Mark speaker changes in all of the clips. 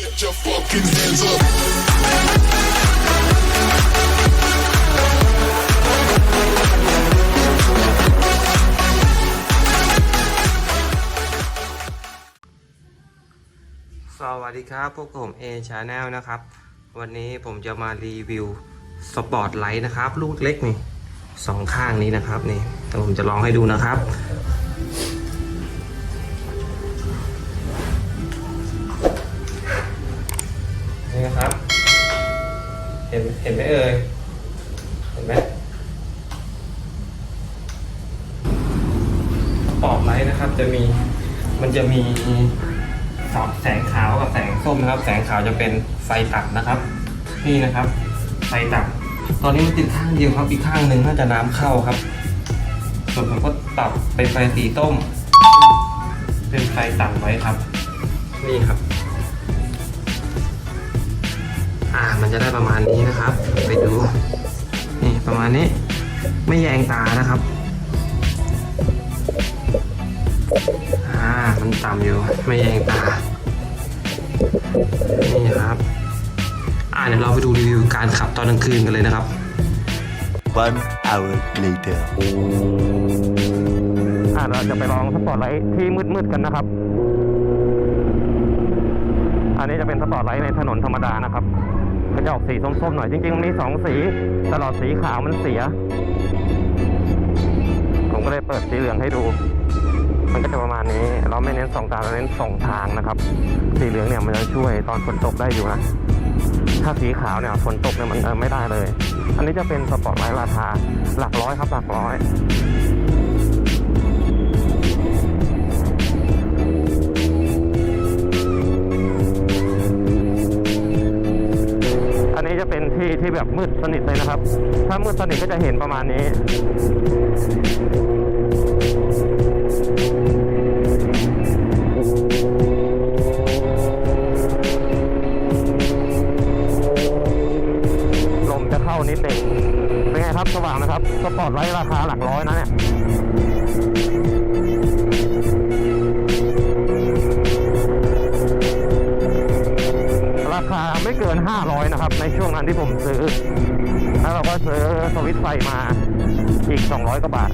Speaker 1: Get your fucking hands up.
Speaker 2: สวัสดีครับ พวกบผมเอชาแนลนะครับ วันนี้ผมจะมารีวิวสปอร์ตไลท์นะครับ ลูกเล็กนี่สองข้างนี้นะครับนี่แต่ผมจะลองให้ดูนะครับ นี่นะครับ เห็นเห็นไหมเอ่ย เห็นไหมปอร์ตไลท์นะครับ จะมี มันจะมีสองแสงขาวกับแสงส้มนะครับ แสงขาวจะเป็นไฟตัดนะครับ นี่นะครับ ไฟตัด ตอนนี้มันติดข้างเดียวครับ อีกข้างหนึ่งน่าจะน้ำเข้าครับ ส่วนผมก็ตัดเป็นไฟสีต้ม เป็นไฟตัดไว้ครับ นี่ครับ อ่า มันจะได้ประมาณนี้นะครับ ไปดู นี่ประมาณนี้ ไม่แยงตานะครับ อ่า มันต่ำอยู่ ไม่แยงตา นี่ครับ อ่าเดี๋ยวเราไปดูรีวิวการขับตอนกลางคืนกันเลยนะครับ
Speaker 3: One hour later.
Speaker 2: อ่าเราจะไปลองสปอร์ตไลท์ที่มืดๆกันนะครับ อันนี้จะเป็นสปอร์ตไลท์ในถนนธรรมดานะครับ ก็จะออกสีส้มๆหน่อยจริงๆมันมีสองสีตลอดสีขาวมันเสีย ผมก็เลยเปิดสีเหลืองให้ดู มันก็จะประมาณนี้ เราไม่เน้นสองตาเราเน้นสองทางนะครับ สีเหลืองเนี่ยมันจะช่วยตอนฝนตกได้อยู่นะถ้าสีขาวเนี่ยฝนตกเนี่ยมันเออไม่ได้เลย อันนี้จะเป็นสปอร์ตไลท์ราคาหลักร้อยครับหลักร้อย ที่แบบมืดสนิทเลยนะครับ ถ้ามืดสนิทก็จะเห็นประมาณนี้ลมจะเข้านิดหนึ่งเป็นไงครับสว่างนะครับสปอร์ตไลท์ราคาหลักร้อยนะเนี่ย ไม่เกิน 500 นะครับ ในช่วงนั้นที่ผมซื้อ แล้วเราก็ซื้อสวิตไฟมาอีก 200 กว่าบาท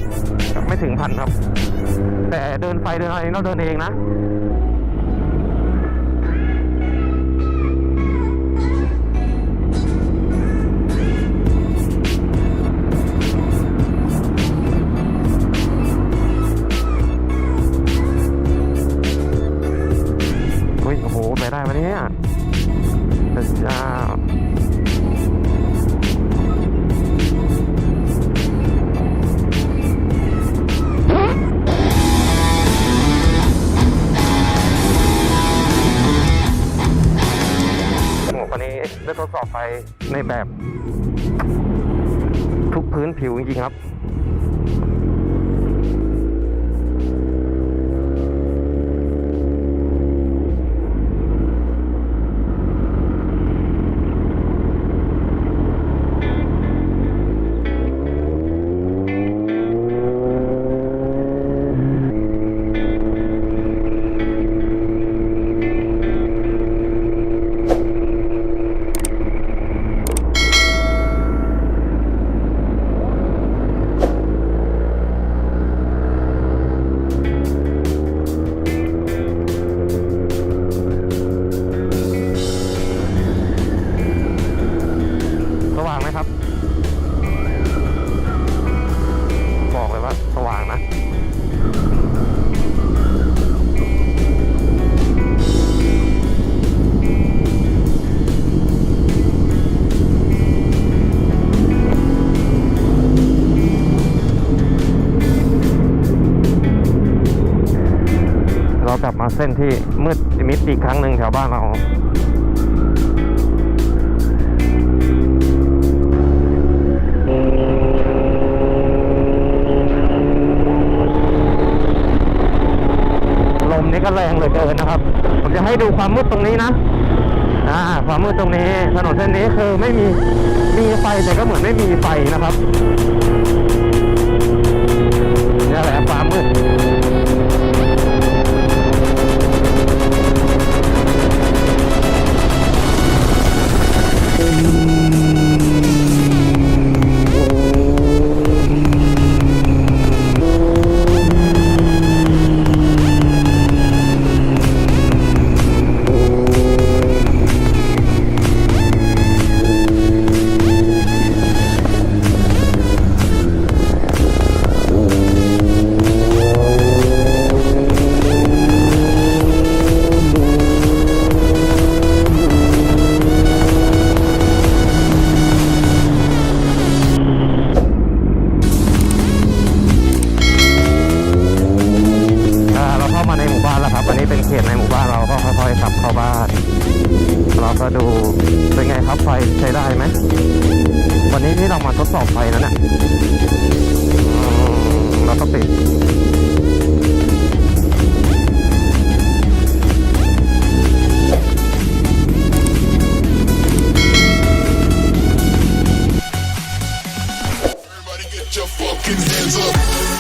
Speaker 2: ไม่ถึงพันครับ แต่เดินไฟเดินอะไรเราเดินเองนะอุ้ยโหไปได้ไหมเนี่ย เจ้าวันนี้ได้ทดสอบไฟในแบบทุกพื้นผิวจริงๆครับ มาเส้นที่มืดมิดอีกครั้งหนึ่งแถวบ้านเราลมนี่ก็แรงเหลือเกินนะครับ ผมจะให้ดูความมืดตรงนี้นะ อ่า ความมืดตรงนี้ถนนเส้นนี้คือไม่มี มีไฟแต่ก็เหมือนไม่มีไฟนะครับนี่แหละความมืด ก็ดูเป็นไงครับไฟใช้ได้ไหมวันนี้ที่เรามาทดสอบไฟนั้นน่ะเราก็ติด
Speaker 1: Fucking hands up.